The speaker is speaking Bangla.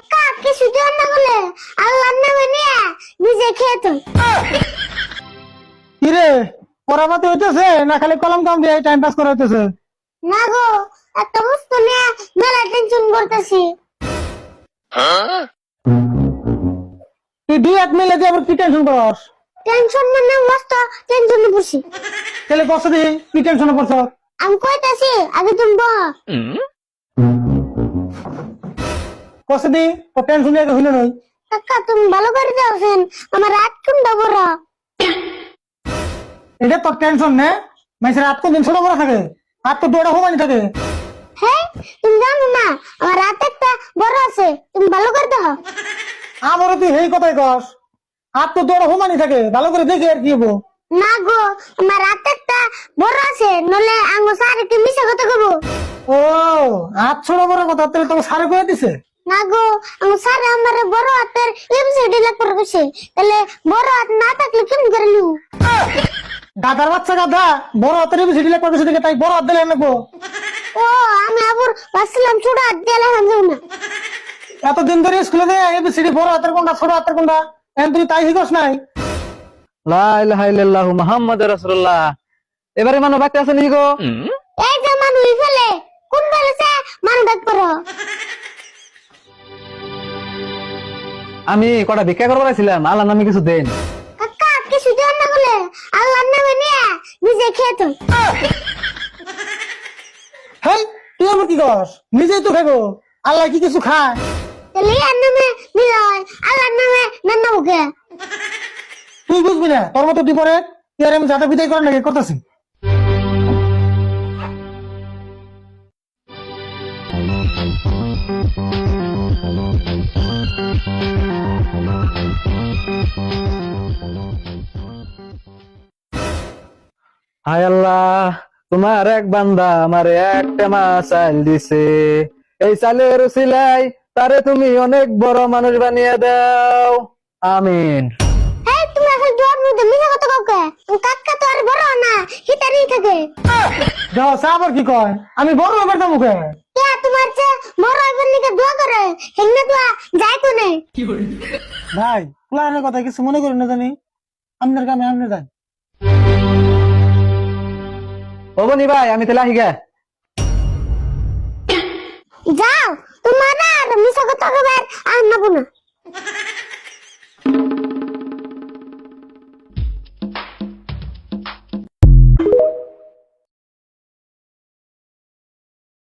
কাকা কিছু তো না বলে। আল্লাহর নামে নিয়ে নিজে খেয়ে তো কিরে পড়াবাতে হইতেছে না খালি কলম কাম দিয়ে টাইম পাস করা হইতেছে? না গো একটা বস্তু নিয়ে মেলা টেনশন করতেছি। তুই দুই এক মিলে দিয়ে আবার কি টেনশন করস? টেনশন মানে মস্ত টেনশনে পড়ছি। তাহলে কষ্ট দিই কি টেনশনে পড়ছ? আমি কইতাছি আগে তুমি বহ। দিই ও টেনশন নিয়ে হইলে নই। কাকা তুমি ভালো করে যাওছেন আমার রাত কোনটা বড় এটা তোর টেনশন নে। মাইসের হাত কোন দিন ছোট বড় থাকে? হাত তো দৌড়া হোমানি থাকে। হ্যাঁ তুমি জানো না আমার রাত একটা বড় আছে তুমি ভালো করে দেখো। আমারও তুই এই কথাই কস। হাত তো দৌড়া হোমানি থাকে ভালো করে দেখে আর কি হব? না গো আমার রাত একটা বড় আছে নলে আঙ্গো স্যার কি মিশা কথা কব ও হাত ছোট বড় কথা তাহলে তোকে সারে করে দিছে? না গো আঙ্গো স্যার আমার বড় হাতের এমসিডি লেখার কইছে তাহলে বড় হাত না থাকলে কেমন করে গাধার বাচ্চা গাধা বড় হাতের বেশি দিলে করবে সেদিকে তাই বড় হাত দিলে নেব ও আমি আবার ভাবছিলাম ছোট হাত লেখা যাবে না। এতদিন ধরে স্কুলে দেয় এবিসিডি বড় হাতের কোনটা ছোট হাতের কোনটা এখন তুই তাই শিখস নাই? লা ইলাহা ইল্লাল্লাহু মুহাম্মাদুর রাসূলুল্লাহ। এবারে মানুষ বাকি আছে নাকি গো? এই যে মানুষ ফেলে কোন ফেলেছে মানুষ ডাক করো আমি কটা ভিক্ষা করবার আইছিলাম আল্লাহ নামে কিছু দেন। কাকা আল্লাহর নামে নিয়ে নিজে খেয়ে তো। হেই তুই কি করস নিজেই তো খাব আল্লাহ কি কিছু খায়? তাহলে ইয়ার নামে নিলে আল্লাহর নামে নান্না মুখে তুই বুঝবি না তোর মতো বিপরে তুই আর আমি যাতে বিদায় করার নাকি করতেছি? হায় আল্লাহ, তোমার এক বান্দা আমার একটা মাস চাল দিছে। এই চালের সিলাই তারে তুমি অনেক বড় মানুষ বানিয়ে দাও। আমিন। মধ্যে মিশা কথা কাউকে কাকা তো আর বড় না হিতারি থাকে। যাও সে আবার কি কয়? আমি বড় ব্যাপার তো মুখে কে তোমার চেয়ে বড় হইবার নিকে দোয়া করে? হেঙ্গে দোয়া যায় তো নেই ভাই প্লানের কথা কিছু মনে করি না জানি। আপনার কামে আপনি যান ও বনি ভাই আমি তাহলে আহি গে। যাও তোমার আর মিশা কথা কবার আর না।